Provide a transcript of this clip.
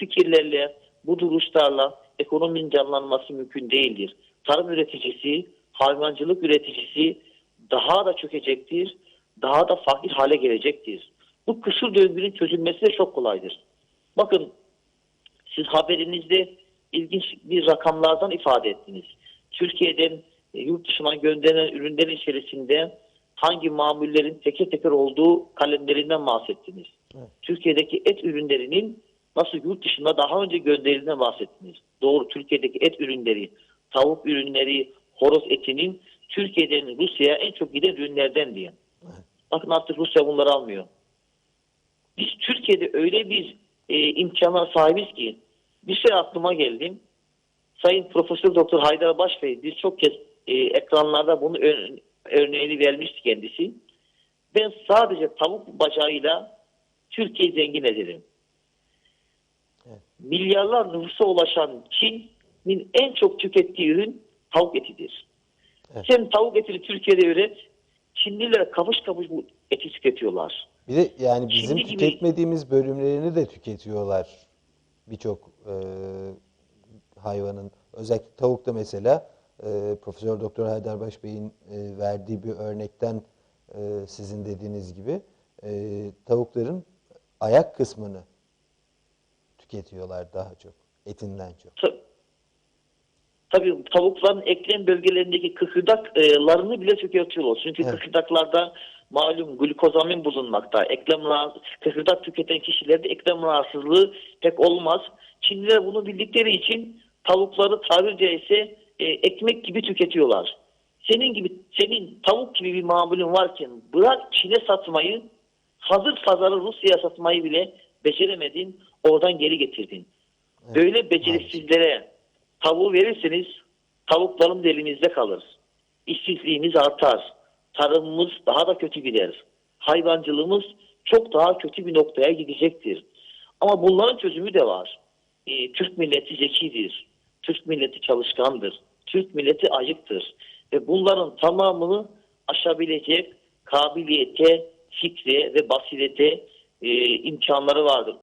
fikirlerle, bu duruşlarla ekonominin canlanması mümkün değildir. Tarım üreticisi, hayvancılık üreticisi daha da çökecektir, daha da fakir hale gelecektir. Bu kısır döngünün çözülmesi de çok kolaydır. Bakın siz haberinizde ilginç bir rakamlardan ifade ettiniz. Türkiye'den e, yurt dışına gönderilen ürünlerin içerisinde hangi mamullerin teker teker olduğu kalemlerinden bahsettiniz. Türkiye'deki et ürünlerinin nasıl yurt dışına daha önce gönderildiğinden bahsettiniz. Doğru Türkiye'deki et ürünleri, tavuk ürünleri, horoz etinin Türkiye'den Rusya'ya en çok giden ürünlerden diye. Bakın artık Rusya bunları almıyor. Biz Türkiye'de öyle bir e, imkana sahibiz ki bir şey aklıma geldi. Sayın Profesör Doktor Haydar Başbey biz çok kez e, ekranlarda bunu ör- örneğini vermişti kendisi. Ben sadece tavuk bacağıyla Türkiye'yi zengin ederim. Milyarlar nüfusa ulaşan Çin'in en çok tükettiği ürün tavuk etidir. Evet. Sen tavuk etini Türkiye'de üret, Çinliler kapış kapış bu eti tüketiyorlar. Bir de yani bizim gibi- tüketmediğimiz bölümlerini de tüketiyorlar birçok e, hayvanın. Özellikle tavukta mesela e, Profesör Doktor Haydarbaş Bey'in e, verdiği bir örnekten e, sizin dediğiniz gibi e, tavukların ayak kısmını tüketiyorlar daha çok. Etinden çok. Ta- Tabii tavukların eklem bölgelerindeki kıkırdaklarını bile tüketiyorlar. Çünkü Evet. kıkırdaklarda malum glukozamin bulunmakta. Eklem rahatsız- kıkırdak tüketen kişilerde eklem rahatsızlığı pek olmaz. Çinliler bunu bildikleri için tavukları tabiri caizse e, ekmek gibi tüketiyorlar. Senin gibi senin tavuk gibi bir mamulün varken bırak Çin'e satmayı hazır pazarı Rusya'ya satmayı bile beceremedin. Oradan geri getirdin. Böyle beceriksizlere tavuğu verirseniz tavuklarımız elimizde kalır. İşsizliğimiz artar. Tarımımız daha da kötü gider. Hayvancılığımız çok daha kötü bir noktaya gidecektir. Ama bunların çözümü de var. Ee, Türk milleti zekidir. Türk milleti çalışkandır. Türk milleti ayıktır. Ve bunların tamamını aşabilecek kabiliyete, fikre ve basirete e, imkanları vardır.